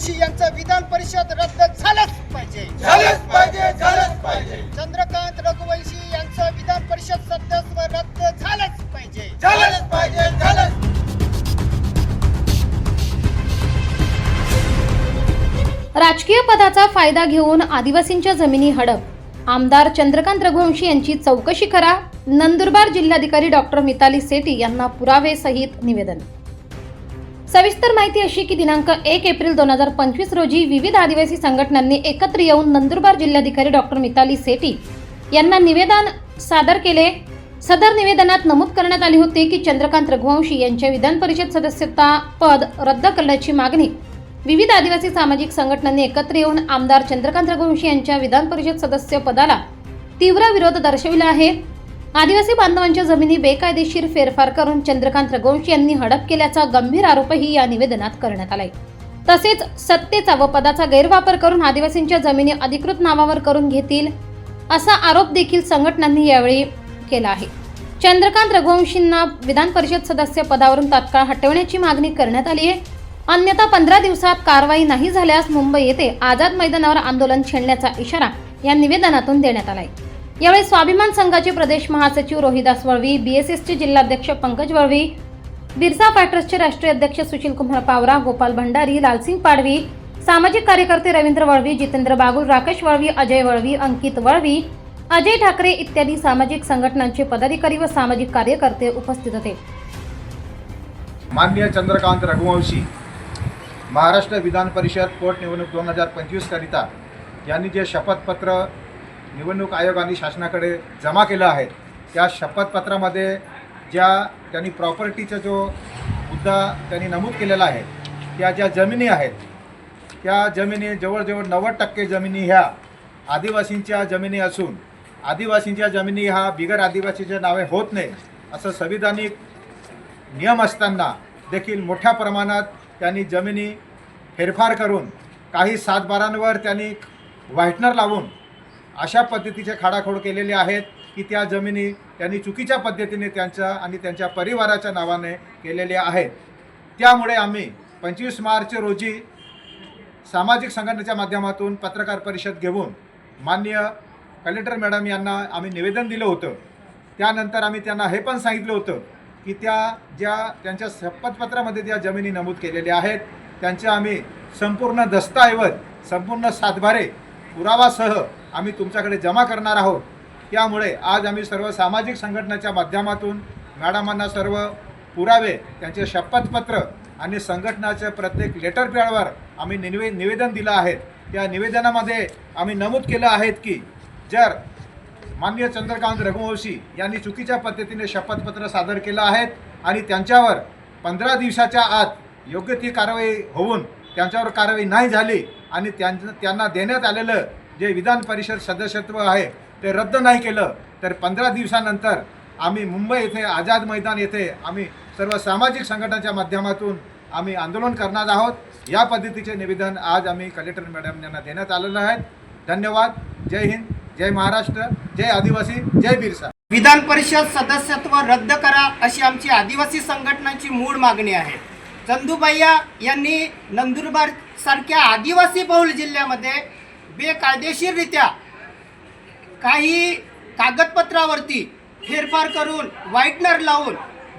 रघुवंशी यांचं विधान परिषद रद्द झालंच पाहिजे. झालंच पाहिजे झालंच पाहिजे. चंद्रकांत रघुवंशी यांचं विधान परिषद सदस्यत्व रद्द झालंच पाहिजे. झालंच पाहिजे झालंच. राजकीय पदाचा फायदा घेऊन आदिवासींच्या जमिनी हडप. आमदार चंद्रकांत रघुवंशी यांची चौकशी करा. नंदुरबार जिल्हाधिकारी डॉक्टर मिताली सेठी यांना पुरावे सहित निवेदन. सविस्तर माहिती अशी की दिनांक एक एप्रिल दोन हजार पंचवीस रोजी विविध आदिवासी संघटनांनी एकत्र येऊन नंदुरबार जिल्हाधिकारी डॉक्टर मिताली सेठी यांना निवेदन सादर केले. सदर निवेदनात नमूद करण्यात आले होते की चंद्रकांत रघुवंशी यांच्या विधान परिषद सदस्यता पद रद्द करण्याची मागणी. विविध आदिवासी सामाजिक संघटनांनी एकत्र येऊन आमदार चंद्रकांत रघुवंशी यांच्या विधान परिषद सदस्य पदाला तीव्र विरोध दर्शविला आहे. आदिवासी बांधवांच्या जमिनी बेकायदेशीर फेरफार करून चंद्रकांत रघुवंशी यांनी हडप केल्याचा गंभीर आरोपही या निवेदनात करण्यात आलाय. तसेच सत्तेचा व पदाचा गैरवापर करून आदिवासींच्या जमिनी अधिकृत नावावर करून घेतील असा आरोप देखील संघटनांनी यावेळी केला आहे. चंद्रकांत रघुवंशींना विधान परिषद सदस्य पदावरून तात्काळ हटवण्याची मागणी करण्यात आली आहे. अन्यथा पंधरा दिवसात कारवाई नाही झाल्यास मुंबई येथे आझाद मैदानावर आंदोलन छेडण्याचा इशारा या निवेदनातून देण्यात आला आहे यावेळी स्वाभिमान संघाचे प्रदेश महासचिव रोहिदास वळवी बीएसएसचे जिल्हाध्यक्ष पंकज वळवी बिरसा फायटर्सचे राष्ट्रीय अध्यक्ष सुशील कुमार पावरा गोपाल भंडारी लालसिंग पाडवी सामाजिक कार्यकर्ते रवींद्र वळवी जितेंद्र बागुल राकेश वळवी अजय वळवी अंकित वळवी अजय ठाकरे इत्यादी सामाजिक संघटनांचे पदाधिकारी व सामाजिक कार्यकर्ते उपस्थित होते. माननीय चंद्रकांत रघुवंशी महाराष्ट्र विधान परिषद पोटनिवडणूक दोन हजार पंचवीसकरिता यांनी जे शपथपत्र निवडणूक आयोगाने शासनाकडे जमा केलं आहे. त्या शपथपत्रामध्ये ज्या त्यांनी प्रॉपर्टीचा जो मुद्दा त्यांनी नमूद केलेला आहे त्या ज्या जमिनी आहेत त्या जमिनी जवळजवळ नव्वद टक्के जमिनी ह्या आदिवासींच्या जमिनी असून आदिवासींच्या जमिनी ह्या बिगर आदिवासीच्या नावे होत नाही असं संविधानिक नियम असताना देखील मोठ्या प्रमाणात त्यांनी जमिनी फेरफार करून काही सातबारांवर त्यांनी व्हाईटनर लावून अशा पद्धतीचे खाडाखोड केलेले आहेत की त्या जमिनी त्यांनी चुकीच्या पद्धतीने त्यांच्या आणि त्यांच्या परिवाराच्या नावाने केलेले आहेत. त्यामुळे आम्ही पंचवीस मार्च रोजी सामाजिक संघटनेच्या माध्यमातून पत्रकार परिषद घेऊन मान्य कलेक्टर मॅडम यांना आम्ही निवेदन दिलं होतं. त्यानंतर आम्ही त्यांना हे पण सांगितलं होतं की त्या ज्या त्यांच्या शपथपत्रामध्ये ज्या जमिनी नमूद केलेल्या आहेत त्यांचे आम्ही संपूर्ण दस्तऐवज संपूर्ण सातभारे पुरावासह आम्ही तुमच्याकडे जमा करणार आहोत. त्यामुळे आज आम्ही सर्व सामाजिक संघटनेच्या माध्यमातून मॅडमांना सर्व पुरावे त्यांचे शपथपत्र आणि संघटनाच्या प्रत्येक लेटर पॅडवर आम्ही निवे निवेदन दिलं आहे. त्या निवेदनामध्ये आम्ही नमूद केलं आहेत की जर माननीय चंद्रकांत रघुवंशी यांनी चुकीच्या पद्धतीने शपथपत्र सादर केलं आहेत आणि त्यांच्यावर पंधरा दिवसाच्या आत योग्य ती कारवाई होऊन त्यांच्यावर कारवाई नाही झाली आणि त्यां त्यांना देण्यात आलेलं जे विधान परिषद सदस्यत्व आहे ते रद्द नाही केलं तर पंधरा दिवसानंतर आम्ही मुंबई येथे आझाद मैदान येथे आम्ही सर्व सामाजिक संघटनाच्या माध्यमातून आम्ही आंदोलन करणार आहोत. या पद्धतीचे निवेदन आज आम्ही कलेक्टर मॅडम यांना देण्यात आलेलं आहे. धन्यवाद. जय हिंद. जय महाराष्ट्र. जय आदिवासी. जय बिरसा. विधान परिषद सदस्यत्व रद्द करा अशी आमची आदिवासी संघटनांची मूळ मागणी आहे. चंदूबाईया यांनी नंदुरबार सारख्या आदिवासी बहुल जिल्ह्यामध्ये बेकायदेशीररित्या काही कागदपत्रावरती फेरफार करून व्हाईटनर लावून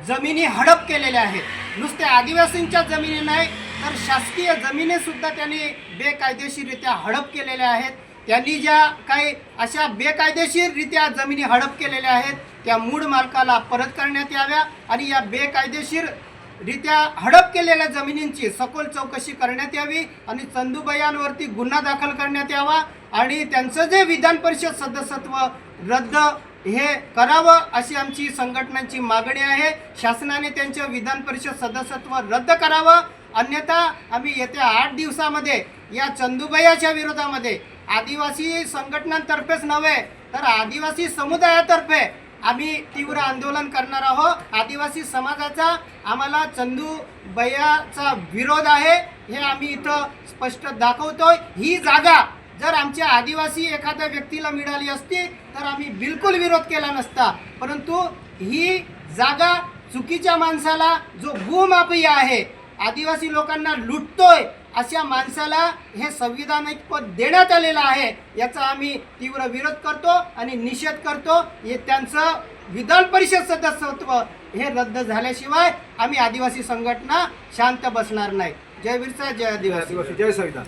जमिनी हडप केलेल्या आहेत. नुसत्या आदिवासींच्या जमिनी नाही तर शासकीय जमिनीसुद्धा त्यांनी बेकायदेशीररित्या हडप केलेल्या आहेत. त्यांनी ज्या काही अशा बेकायदेशीररित्या जमिनी हडप केलेल्या आहेत त्या मूळ मालकाला परत करण्यात याव्या आणि या बेकायदेशीर रित्या हडप केलेल्या जमिनींची सखोल चौकशी करण्यात यावी आणि चंदूबयांवरती गुन्हा दाखल करण्यात यावा आणि त्यांचं जे विधान परिषद सदस्यत्व रद्द हे करावं अशी आमची संघटनांची मागणी आहे. शासनाने त्यांचं विधान परिषद सदस्यत्व रद्द करावं. अन्यथा आम्ही येत्या आठ दिवसामध्ये या चंदूबयाच्या विरोधामध्ये आदिवासी संघटनांतर्फेच नव्हे तर आदिवासी समुदायातर्फे आम्ही तीव्र आंदोलन करणार आहोत. आदिवासी समाजाचा आम्हाला चंदू बयाचा विरोध आहे हे आम्ही इथं स्पष्ट दाखवतोय. ही जागा जर आमच्या आदिवासी एखाद्या व्यक्तीला मिळाली असती तर आम्ही बिलकुल विरोध केला नसता. परंतु ही जागा चुकीच्या माणसाला जो भूमाफिया आहे आदिवासी लोकांना लुटतोय अशा माणसाला हे संविधानिक पद देण्यात आलेलं आहे याचा आम्ही तीव्र विरोध करतो आणि निषेध करतो. हे त्यांचं विधान परिषद सदस्यत्व हे रद्द झाल्याशिवाय आम्ही आदिवासी संघटना शांत बसणार नाही. जय बिरसा जय आदिवासी जय संविधान.